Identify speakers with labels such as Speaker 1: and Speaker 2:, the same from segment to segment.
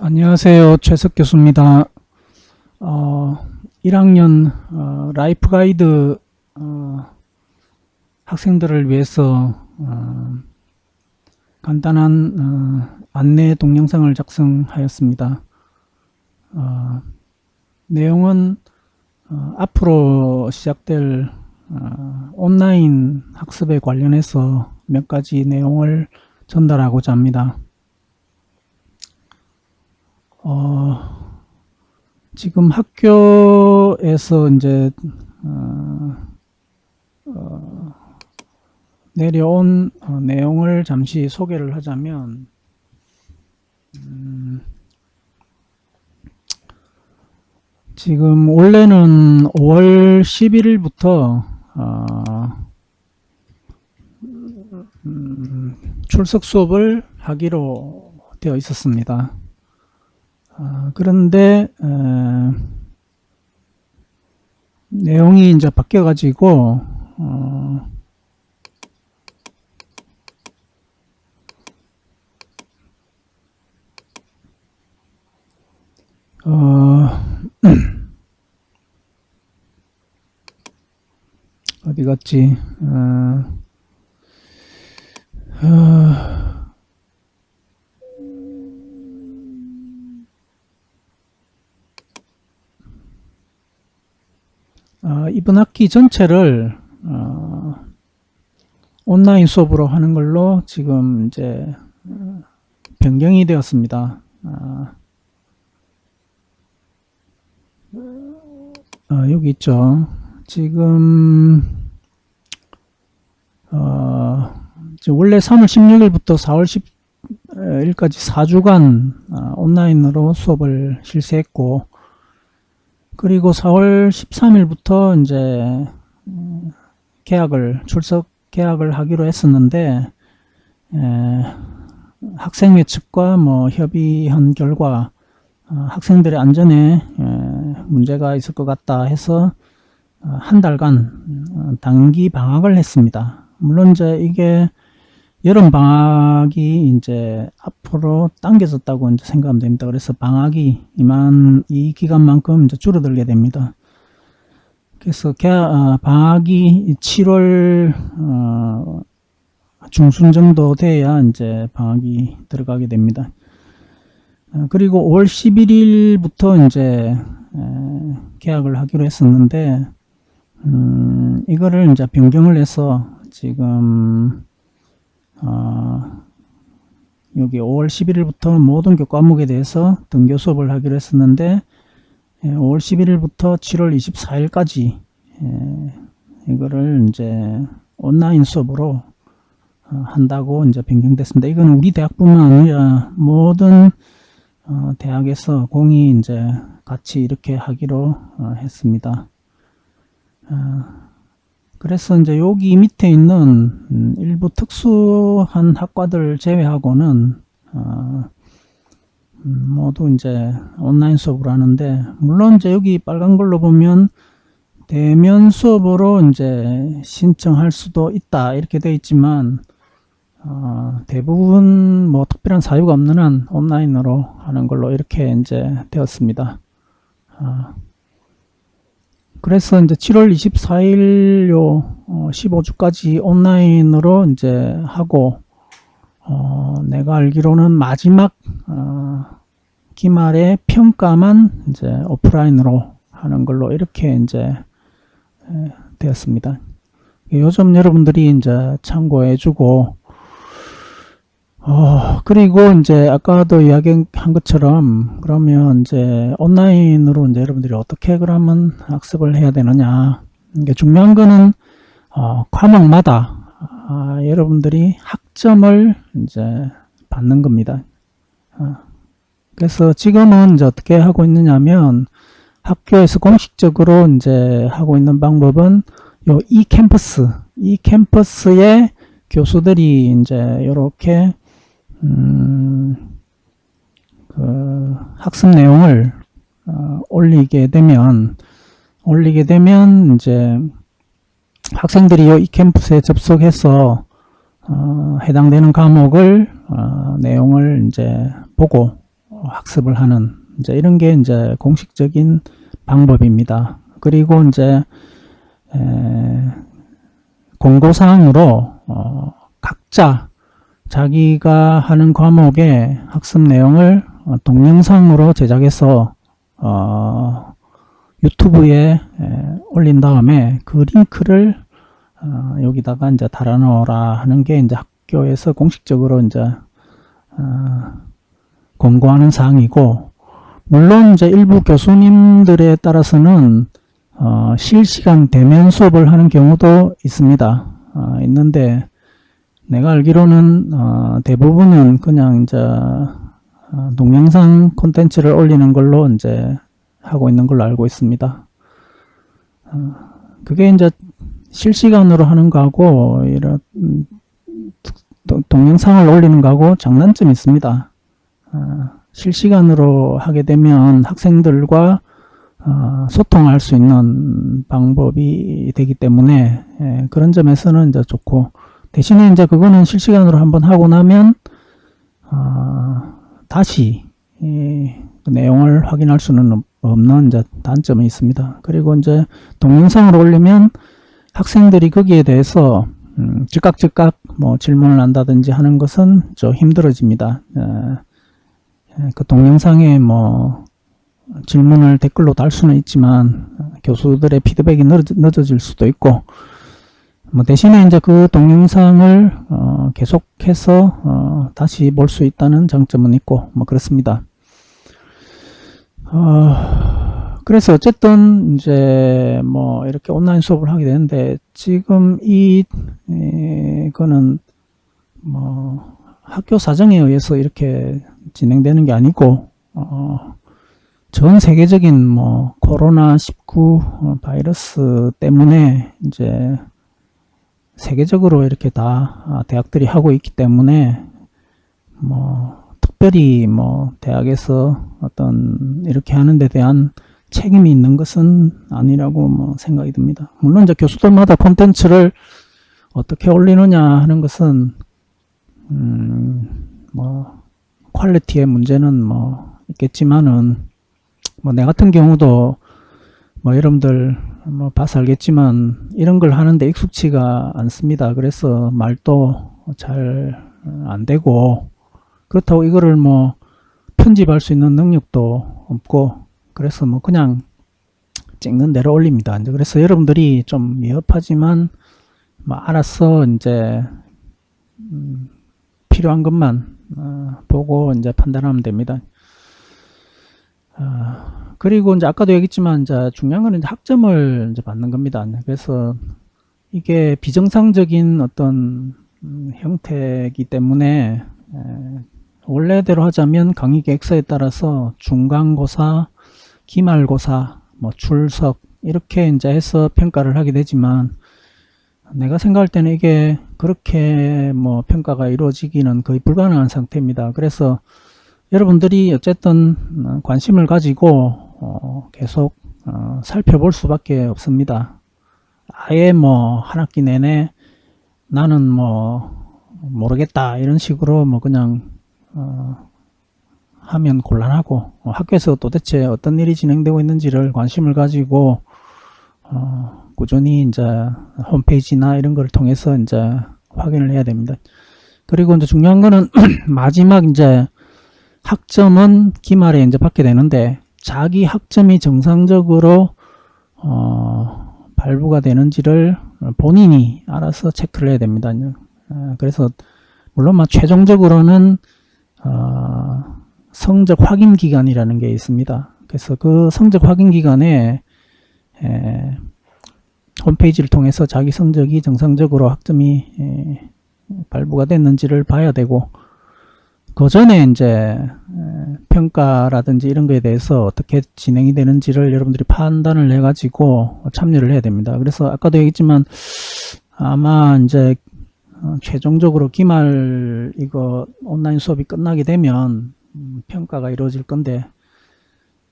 Speaker 1: 안녕하세요. 최석 교수입니다. 어, 1학년 어, 라이프 가이드 어, 학생들을 위해서 어, 간단한 어, 안내 동영상을 작성하였습니다. 어, 내용은 어, 앞으로 시작될 어, 온라인 학습에 관련해서 몇 가지 내용을 전달하고자 합니다. 어, 지금 학교에서 이제 어, 어, 내려온 어, 내용을 잠시 소개를 하자면 음, 지금 원래는 5월 11일부터 음, 출석 수업을 하기로 되어 있었습니다. 아, 그런데 에, 내용이 이제 바뀌어 가지고 어, 어, 어디 갔지? 어, 어, 어, 이번 학기 전체를 어, 온라인 수업으로 하는 걸로 지금 이제 어, 변경이 되었습니다. 아, 어, 여기 있죠. 지금 어, 원래 3월 16일부터 4월 10일까지 4주간 어, 온라인으로 수업을 실시했고 그리고 4월 13일부터 이제 음, 계약을 출석 계약을 하기로 했었는데 에, 학생회 측과 뭐 협의한 결과 어, 학생들의 안전에 에, 문제가 있을 것 같다 해서 어, 한 달간 어, 단기 방학을 했습니다. 물론 이제 이게 여름 방학이 이제 앞으로 당겨졌다고 이제 생각하면 됩니다. 그래서 방학이 이만 이 기간만큼 이제 줄어들게 됩니다. 그래서 개, 어, 방학이 7월 어, 중순 정도 돼야 이제 방학이 들어가게 됩니다. 어, 그리고 5월 11일부터 이제 에, 계약을 하기로 했었는데 음, 이거를 이제 변경을 해서 지금 어, 여기 5월 11일부터 모든 교 과목에 대해서 등교 수업을 하기로 했었는데 예, 5월 11일부터 7월 24일까지 예, 이거를 이제 온라인 수업으로 어, 한다고 이제 변경됐습니다. 이건 우리 대학뿐만 아니라 모든 어, 대학에서 공이 이제 같이 이렇게 하기로 어, 했습니다. 어, 그래서 이제 여기 밑에 있는 음, 일부 특수한 학과들 제외하고는 어, 음, 모두 이제 온라인 수업을 하는데 물론 이제 여기 빨간 걸로 보면 대면 수업으로 이제 신청할 수도 있다 이렇게 되어 있지만 어, 대부분 뭐 특별한 사유가 없는 한 온라인으로 하는 걸로 이렇게 이제 되었습니다. 어, 그래서 이제 7월 24일 요 어, 15주까지 온라인으로 이제 하고 어, 내가 알기로는 마지막 어, 기말의 평가만 이제 오프라인으로 하는 걸로 이렇게 이제 에, 되었습니다. 요즘 여러분들이 이제 참고해주고 어, 그리고 이제 아까도 이야기한 것처럼 그러면 이제 온라인으로 이제 여러분들이 어떻게 그러면 학습을 해야 되느냐. 이게 중요한 거는 어, 과목마다 아, 여러분들이 학점을 이제 받는 겁니다. 어, 그래서 지금은 이제 어떻게 하고 있느냐면 학교에서 공식적으로 이제 하고 있는 방법은 요 이 캠퍼스, 이 캠퍼스의 교수들이 이제 이렇게 음, 그 학습 내용을 어, 올리게 되면 올리게 되면 이제 학생들이 이 캠퍼스에 접속해서 어, 해당되는 과목을 어, 내용을 이제 보고 학습을 하는 이제 이런 게 이제 공식적인 방법입니다. 그리고 이제 에, 공고사항으로 어, 각자 자기가 하는 과목의 학습 내용을 어, 동영상으로 제작해서 어, 유튜브에 에, 올린 다음에 그 링크를 어, 여기다가 이제 달아넣어라 하는 게 이제 학교에서 공식적으로 이제 어, 권고하는 사항이고 물론 이제 일부 교수님들에 따라서는 어, 실시간 대면 수업을 하는 경우도 있습니다. 어, 있는데 내가 알기로는 어, 대부분은 그냥 이제 어, 동영상 콘텐츠를 올리는 걸로 이제 하고 있는 걸로 알고 있습니다. 어, 그게 이제 실시간으로 하는 거하고 이런 음, 도- 동영상을 올리는 거하고 장단점이 있습니다. 어, 실시간으로 하게 되면 학생들과 어, 소통할 수 있는 방법이 되기 때문에 예, 그런 점에서는 이제 좋고 대신에 이제 그거는 실시간으로 한번 하고 나면 어, 다시 이, 그 내용을 확인할 수는 없- 없는 이제 단점이 있습니다. 그리고 이제 동영상을 올리면 학생들이 거기에 대해서 음, 즉각 즉각 뭐 질문을 한다든지 하는 것은 좀 힘들어집니다. 에, 에, 그 동영상에 뭐 질문을 댓글로 달 수는 있지만 어, 교수들의 피드백이 늦어, 늦어질 수도 있고 뭐 대신에 이제 그 동영상을 어, 계속해서 어, 다시 볼 수 있다는 장점은 있고 뭐 그렇습니다. 어, 그래서 어쨌든 이제 뭐 이렇게 온라인 수업을 하게 되는데 지금 이 에, 거는 뭐 학교 사정에 의해서 이렇게 진행되는 게 아니고 어, 전 세계적인 뭐 코로나 19 바이러스 때문에 이제 세계적으로 이렇게 다 아, 대학들이 하고 있기 때문에 뭐 특별히 뭐 대학에서 어떤 이렇게 하는 데 대한 책임이 있는 것은 아니라고 뭐 생각이 듭니다. 물론 이제 교수들마다 콘텐츠를 어떻게 올리느냐 하는 것은 음뭐 퀄리티의 문제는 뭐 있겠지만은 뭐 내 같은 경우도 뭐 여러분들 뭐 봐서 알겠지만 이런 걸 하는데 익숙치가 않습니다. 그래서 말도 잘 안 되고 그렇다고 이거를 뭐 편집할 수 있는 능력도 없고 그래서 뭐 그냥 찍는 대로 올립니다. 그래서 여러분들이 좀 미흡하지만 뭐 알아서 이제 음, 필요한 것만 어, 보고 이제 판단하면 됩니다. 아, 그리고 이제 아까도 얘기했지만 이제 중요한 거는 이제 학점을 이제 받는 겁니다. 그래서 이게 비정상적인 어떤 음, 형태이기 때문에 에, 원래대로 하자면 강의 계획서에 따라서 중간고사, 기말고사, 뭐 출석 이렇게 이제 해서 평가를 하게 되지만 내가 생각할 때는 이게 그렇게 뭐 평가가 이루어지기는 거의 불가능한 상태입니다. 그래서 여러분들이 어쨌든 어, 관심을 가지고 어, 계속 어, 살펴볼 수밖에 없습니다. 아예 뭐 한 학기 내내 나는 뭐 모르겠다 이런 식으로 뭐 그냥 어, 하면 곤란하고 어, 학교에서 도대체 어떤 일이 진행되고 있는지를 관심을 가지고 어, 꾸준히 이제 홈페이지나 이런 걸 통해서 이제 확인을 해야 됩니다. 그리고 이제 중요한 거는 마지막 이제 학점은 기말에 이제 받게 되는데 자기 학점이 정상적으로 어, 발부가 되는지를 본인이 알아서 체크를 해야 됩니다. 어, 그래서 물론 막 최종적으로는 어, 성적 확인 기간이라는 게 있습니다. 그래서 그 성적 확인 기간에 에, 홈페이지를 통해서 자기 성적이 정상적으로 학점이 에, 발부가 됐는지를 봐야 되고 그 전에 이제 에, 평가라든지 이런 거에 대해서 어떻게 진행이 되는지를 여러분들이 판단을 해가지고 참여를 해야 됩니다. 그래서 아까도 얘기했지만 아마 이제 어, 최종적으로 기말 이거 온라인 수업이 끝나게 되면 음, 평가가 이루어질 건데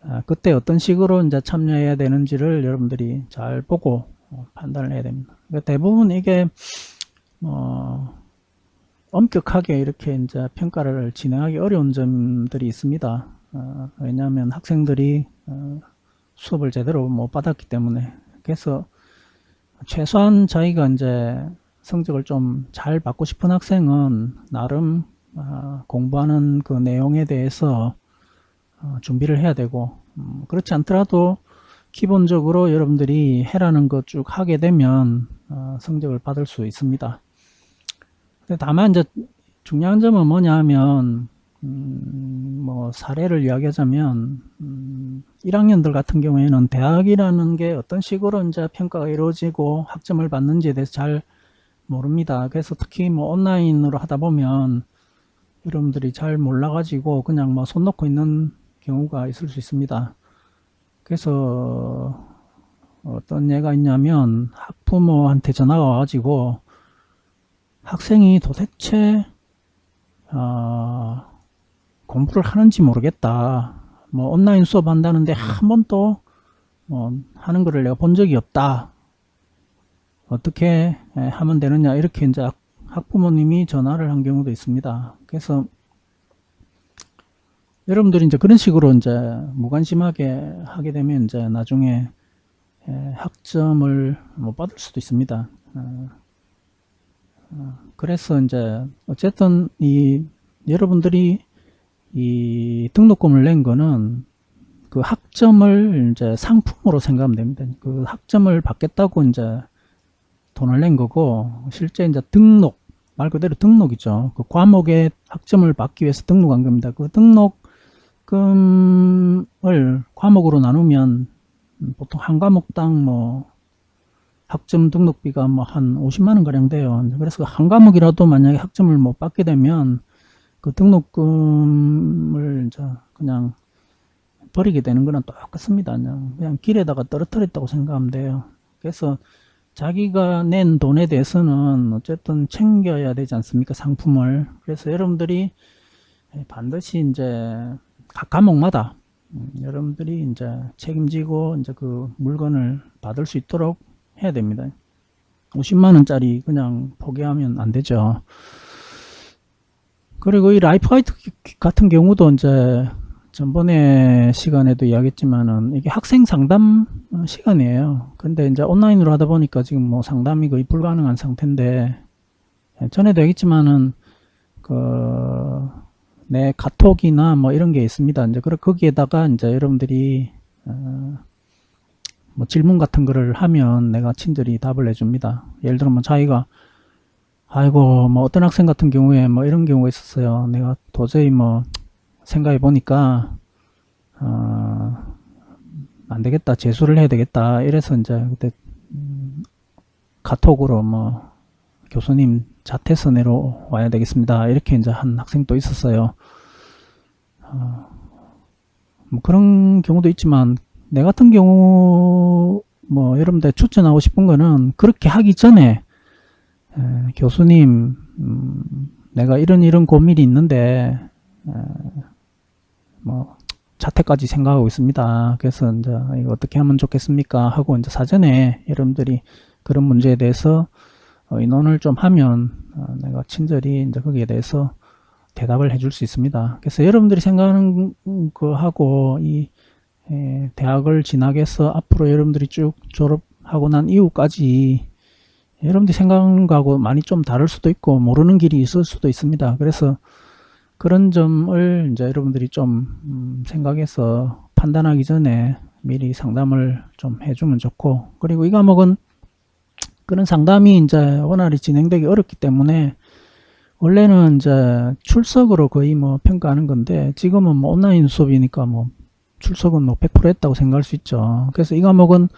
Speaker 1: 아, 그때 어떤 식으로 이제 참여해야 되는지를 여러분들이 잘 보고 어, 판단을 해야 됩니다. 그러니까 대부분 이게 어, 엄격하게 이렇게 이제 평가를 진행하기 어려운 점들이 있습니다. 어, 왜냐하면 학생들이 어, 수업을 제대로 못 받았기 때문에 그래서 최소한 저희가 이제 성적을 좀 잘 받고 싶은 학생은 나름 어, 공부하는 그 내용에 대해서 어, 준비를 해야 되고 음, 그렇지 않더라도 기본적으로 여러분들이 해라는 것 쭉 하게 되면 어, 성적을 받을 수 있습니다. 다만 이제 중요한 점은 뭐냐 하면 음, 뭐 사례를 이야기하자면 음, 1학년들 같은 경우에는 대학이라는 게 어떤 식으로 이제 평가가 이루어지고 학점을 받는지에 대해서 잘 모릅니다. 그래서 특히 뭐 온라인으로 하다 보면 여러분들이 잘 몰라가지고 그냥 뭐 손 놓고 있는 경우가 있을 수 있습니다. 그래서 어떤 예가 있냐면 학부모한테 전화가 와가지고 학생이 도대체 어, 공부를 하는지 모르겠다. 뭐 온라인 수업 한다는데 한 번도 뭐 하는 거를 내가 본 적이 없다. 어떻게 에, 하면 되느냐 이렇게 이제 학- 학부모님이 전화를 한 경우도 있습니다. 그래서 여러분들이 이제 그런 식으로 이제 무관심하게 하게 되면 이제 나중에 에, 학점을 못 받을 수도 있습니다. 어, 어, 그래서 이제 어쨌든 이 여러분들이 이 등록금을 낸 거는 그 학점을 이제 상품으로 생각하면 됩니다. 그 학점을 받겠다고 이제 돈을 낸 거고 실제 이제 등록 말 그대로 등록이죠. 그 과목의 학점을 받기 위해서 등록한 겁니다. 그 등록금을 과목으로 나누면 음, 보통 한 과목당 뭐 학점 등록비가 뭐 한 50만 원 가량 돼요. 그래서 한 과목이라도 만약에 학점을 못 받게 되면 그 등록금을 이제 그냥 버리게 되는 거랑 똑같습니다. 그냥, 그냥 길에다가 떨어뜨렸다고 생각하면 돼요. 그래서 자기가 낸 돈에 대해서는 어쨌든 챙겨야 되지 않습니까? 상품을. 그래서 여러분들이 반드시 이제 각 과목마다 음, 여러분들이 이제 책임지고 이제 그 물건을 받을 수 있도록 해야 됩니다. 50만 원짜리 그냥 포기하면 안 되죠. 그리고 이 라이프 가이드 같은 경우도 이제 전번에 시간에도 이야기했지만은 이게 학생 상담 시간이에요. 근데 이제 온라인으로 하다 보니까 지금 뭐 상담이 거의 불가능한 상태인데 예, 전에도 얘기했지만은 그 내 카톡이나 뭐 이런 게 있습니다. 이제 그 거기에다가 이제 여러분들이 어, 뭐 질문 같은 거를 하면 내가 친절히 답을 해줍니다. 예를 들어 뭐 자기가 아이고 뭐 어떤 학생 같은 경우에 뭐 이런 경우가 있었어요. 내가 도저히 뭐 생각해 보니까 어, 안 되겠다 재수를 해야 되겠다 이래서 이제 그때 음, 카톡으로 뭐 교수님 자퇴서 내려와야 되겠습니다 이렇게 이제 한 학생도 있었어요. 어, 뭐 그런 경우도 있지만 내 같은 경우 뭐 여러분들 추천하고 싶은 거는 그렇게 하기 전에 에, 교수님 음, 내가 이런 이런 고민이 있는데 에, 뭐 자퇴까지 생각하고 있습니다. 그래서 이제 이거 어떻게 하면 좋겠습니까? 하고 이제 사전에 여러분들이 그런 문제에 대해서 어, 의논을 좀 하면 어, 내가 친절히 이제 거기에 대해서 대답을 해줄 수 있습니다. 그래서 여러분들이 생각하는 거하고 이 에, 대학을 진학해서 앞으로 여러분들이 쭉 졸업하고 난 이후까지 여러분들이 생각하는 거하고 많이 좀 다를 수도 있고 모르는 길이 있을 수도 있습니다. 그래서 그런 점을 이제 여러분들이 좀 음, 생각해서 판단하기 전에 미리 상담을 좀 해주면 좋고 그리고 이 과목은 그런 상담이 이제 원활히 진행되기 어렵기 때문에 원래는 이제 출석으로 거의 뭐 평가하는 건데 지금은 뭐 온라인 수업이니까 뭐 출석은 뭐 100% 했다고 생각할 수 있죠. 그래서 이 과목은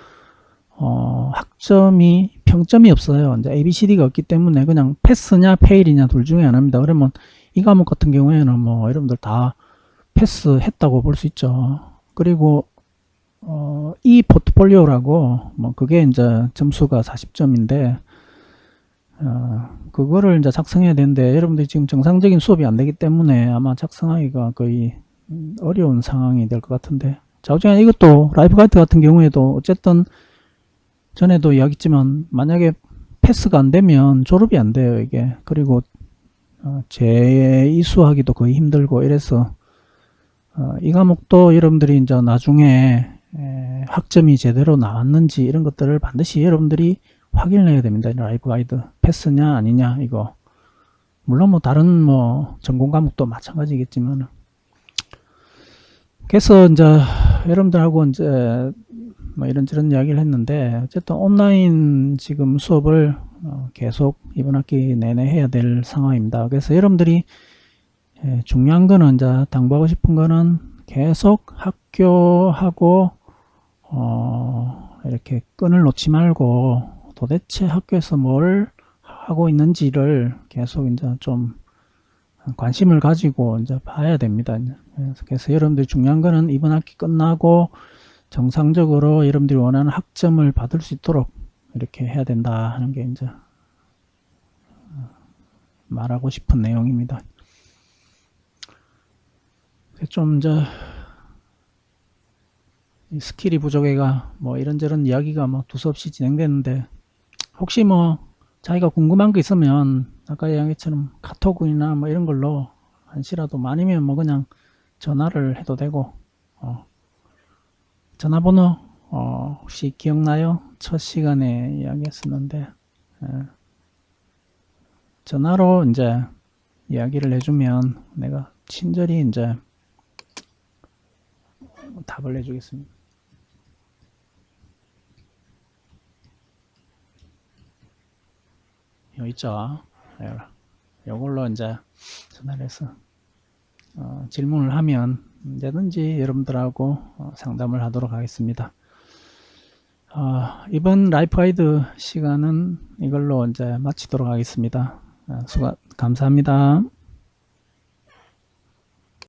Speaker 1: 어, 학점이 평점이 없어요. 이제 ABCD가 없기 때문에 그냥 패스냐 페일이냐 둘 중에 하나입니다. 그러면 이 과목 같은 경우에는 뭐 여러분들 다 패스했다고 볼 수 있죠. 그리고 어, 이 포트폴리오라고 뭐 그게 이제 점수가 40점인데 어, 그거를 이제 작성해야 되는데 여러분들이 지금 정상적인 수업이 안 되기 때문에 아마 작성하기가 거의 음, 어려운 상황이 될 것 같은데. 자 어쨌든 이것도 라이프 가이드 같은 경우에도 어쨌든 전에도 이야기했지만 만약에 패스가 안 되면 졸업이 안 돼요 이게. 그리고 어, 재이수하기도 거의 힘들고 이래서 어, 이 과목도 여러분들이 이제 나중에 에, 학점이 제대로 나왔는지 이런 것들을 반드시 여러분들이 확인을 해야 됩니다. 라이브 가이드. 패스냐 아니냐 이거. 물론 뭐 다른 뭐 전공 과목도 마찬가지겠지만 그래서 이제 여러분들하고 이제 뭐 이런저런 이야기를 했는데 어쨌든 온라인 지금 수업을 어, 계속 이번 학기 내내 해야 될 상황입니다. 그래서 여러분들이 예, 중요한 거는 이제 당부하고 싶은 거는 계속 학교하고 어, 이렇게 끈을 놓지 말고 도대체 학교에서 뭘 하고 있는지를 계속 이제 좀 관심을 가지고 이제 봐야 됩니다. 그래서, 그래서 여러분들 중요한 거는 이번 학기 끝나고 정상적으로 여러분들이 원하는 학점을 받을 수 있도록 이렇게 해야 된다 하는 게 이제 말하고 싶은 내용입니다. 좀 이제 이 스킬이 부족해가 뭐 이런저런 이야기가 뭐 두서없이 진행되는데 혹시 뭐 자기가 궁금한 거 있으면 아까 이야기처럼 카톡이나 뭐 이런 걸로 한시라도 아니면 뭐 그냥 전화를 해도 되고 어, 전화번호 어, 혹시 기억나요? 첫 시간에 이야기했었는데 예. 전화로 이제 이야기를 해주면 내가 친절히 이제 답을 해주겠습니다. 요 있죠. 예, 요걸로 이제 전화를 해서 어, 질문을 하면 언제든지 여러분들하고 어, 상담을 하도록 하겠습니다. 어, 이번 라이프 가이드 시간은 이걸로 이제 마치도록 하겠습니다. 어, 수고 감사합니다.